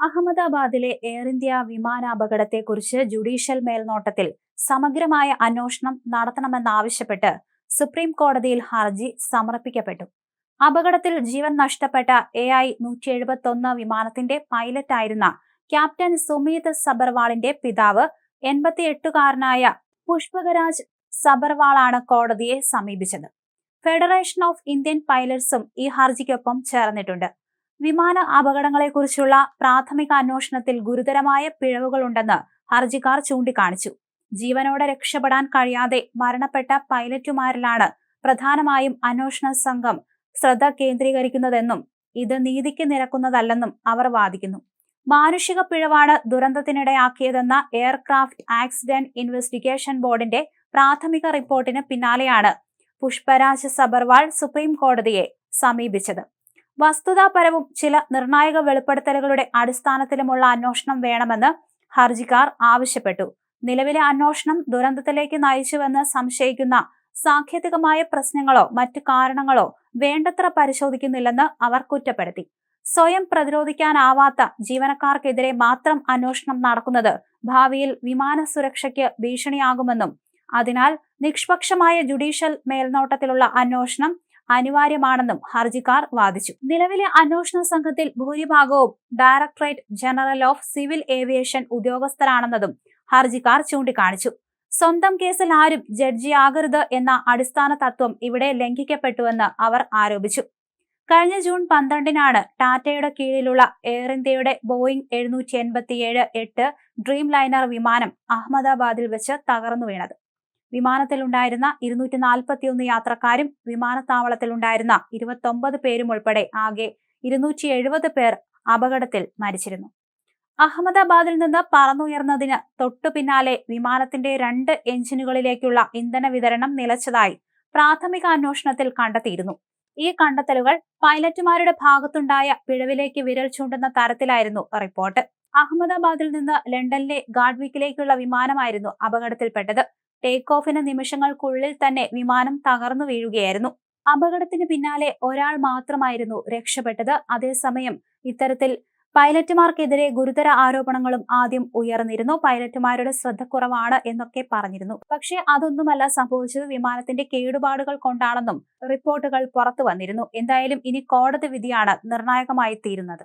അഹമ്മദാബാദിലെ air India വിമാനാപകടത്തെക്കുറിച്ച് judicial മേൽനോട്ടത്തിൽ സമഗ്രമായ അന്വേഷണം നടത്തണമെന്നാവശ്യപ്പെട്ട് സുപ്രീം കോടതിയിൽ ഹർജി സമർപ്പിക്കപ്പെട്ടു. അപകടത്തിൽ ജീവൻ നഷ്ടപ്പെട്ട എ ഐ നൂറ്റി എഴുപത്തൊന്ന് വിമാനത്തിന്റെ പൈലറ്റായിരുന്ന ക്യാപ്റ്റൻ സുമീത് സബർവാളിന്റെ പിതാവ് എൺപത്തിയെട്ടുകാരനായ പുഷ്പകരാജ് സബർവാളാണ് കോടതിയെ സമീപിച്ചത്. ഫെഡറേഷൻ ഓഫ് ഇന്ത്യൻ പൈലറ്റ്സും ഈ ഹർജിക്കൊപ്പം ചേർന്നിട്ടുണ്ട്. വിമാന അപകടങ്ങളെക്കുറിച്ചുള്ള പ്രാഥമിക അന്വേഷണത്തിൽ ഗുരുതരമായ പിഴവുകളുണ്ടെന്ന് ഹർജിക്കാർ ചൂണ്ടിക്കാണിച്ചു. ജീവനോടെ രക്ഷപ്പെടാൻ കഴിയാതെ മരണപ്പെട്ട പൈലറ്റുമാരിലാണ് പ്രധാനമായും അന്വേഷണ സംഘം ശ്രദ്ധ കേന്ദ്രീകരിക്കുന്നതെന്നും ഇത് നീതിക്ക് നിരക്കുന്നതല്ലെന്നും അവർ വാദിക്കുന്നു. മാനുഷിക പിഴവാണ് ദുരന്തത്തിനിടയാക്കിയതെന്ന എയർക്രാഫ്റ്റ് ആക്സിഡന്റ് ഇൻവെസ്റ്റിഗേഷൻ ബോർഡിന്റെ പ്രാഥമിക റിപ്പോർട്ടിന് പിന്നാലെയാണ് പുഷ്പരാജ് സബർവാൾ സുപ്രീം കോടതിയെ സമീപിച്ചത്. വസ്തുതാപരവും ചില നിർണായക വെളിപ്പെടുത്തലുകളുടെ അടിസ്ഥാനത്തിലുമുള്ള അന്വേഷണം വേണമെന്ന് ഹർജിക്കാർ ആവശ്യപ്പെട്ടു. നിലവിലെ അന്വേഷണം ദുരന്തത്തിലേക്ക് നയിച്ചുവെന്ന് സംശയിക്കുന്ന സാങ്കേതികമായ പ്രശ്നങ്ങളോ മറ്റു കാരണങ്ങളോ വേണ്ടത്ര പരിശോധിക്കുന്നില്ലെന്ന് അവർ കുറ്റപ്പെടുത്തി. സ്വയം പ്രതിരോധിക്കാനാവാത്ത ജീവനക്കാർക്കെതിരെ മാത്രം അന്വേഷണം നടക്കുന്നത് ഭാവിയിൽ വിമാന സുരക്ഷയ്ക്ക് ഭീഷണിയാകുമെന്നും അതിനാൽ നിഷ്പക്ഷമായ ജുഡീഷ്യൽ മേൽനോട്ടത്തിലുള്ള അന്വേഷണം അനിവാര്യമാണെന്നും ഹർജിക്കാർ വാദിച്ചു. നിലവിലെ അന്വേഷണ സംഘത്തിൽ ഭൂരിഭാഗവും directorate general of civil aviation ഉദ്യോഗസ്ഥരാണെന്നതും ഹർജിക്കാർ ചൂണ്ടിക്കാണിച്ചു. സ്വന്തം കേസിൽ ആരും ജഡ്ജിയാകരുത് എന്ന അടിസ്ഥാന തത്വം ഇവിടെ ലംഘിക്കപ്പെട്ടുവെന്ന് അവർ ആരോപിച്ചു. കഴിഞ്ഞ ജൂൺ പന്ത്രണ്ടിനാണ് ടാറ്റയുടെ കീഴിലുള്ള എയർ ഇന്ത്യയുടെ ബോയിംഗ് എഴുന്നൂറ്റി എൺപത്തിയേഴ് എട്ട് ഡ്രീം ലൈനർ വിമാനം അഹമ്മദാബാദിൽ വെച്ച് തകർന്നു വീണത്. വിമാനത്തിലുണ്ടായിരുന്ന ഇരുന്നൂറ്റി നാൽപ്പത്തിയൊന്ന് യാത്രക്കാരും വിമാനത്താവളത്തിലുണ്ടായിരുന്ന ഇരുപത്തൊമ്പത് പേരും ഉൾപ്പെടെ ആകെ ഇരുന്നൂറ്റി എഴുപത് പേർ അപകടത്തിൽ മരിച്ചിരുന്നു. അഹമ്മദാബാദിൽ നിന്ന് പറന്നുയർന്നതിന് തൊട്ടു പിന്നാലെ വിമാനത്തിന്റെ രണ്ട് എഞ്ചിനുകളിലേക്കുള്ള ഇന്ധന വിതരണം നിലച്ചതായി പ്രാഥമിക അന്വേഷണത്തിൽ കണ്ടെത്തിയിരുന്നു. ഈ കണ്ടെത്തലുകൾ പൈലറ്റുമാരുടെ ഭാഗത്തുണ്ടായ പിഴവിലേക്ക് വിരൽ ചൂണ്ടുന്ന തരത്തിലായിരുന്നു റിപ്പോർട്ട്. അഹമ്മദാബാദിൽ നിന്ന് ലണ്ടനിലെ ഗാഡ്വിക്കിലേക്കുള്ള വിമാനമായിരുന്നു അപകടത്തിൽപ്പെട്ടത്. ടേക്ക് ഓഫിന് നിമിഷങ്ങൾക്കുള്ളിൽ തന്നെ വിമാനം തകർന്നു വീഴുകയായിരുന്നു. അപകടത്തിന് പിന്നാലെ ഒരാൾ മാത്രമായിരുന്നു രക്ഷപ്പെട്ടത്. അതേസമയം ഇത്തരത്തിൽ പൈലറ്റുമാർക്കെതിരെ ഗുരുതര ആരോപണങ്ങളും ആദ്യം ഉയർന്നിരുന്നു. പൈലറ്റുമാരുടെ ശ്രദ്ധക്കുറവാണ് എന്നൊക്കെ പറഞ്ഞിരുന്നു. പക്ഷേ അതൊന്നുമല്ല സംഭവിച്ചത്. വിമാനത്തിന്റെ കേടുപാടുകൾ കൊണ്ടാണെന്നും റിപ്പോർട്ടുകൾ പുറത്തു വന്നിരുന്നു. എന്തായാലും ഇനി കോടതി വിധിയാണ് നിർണായകമായി തീരുന്നത്.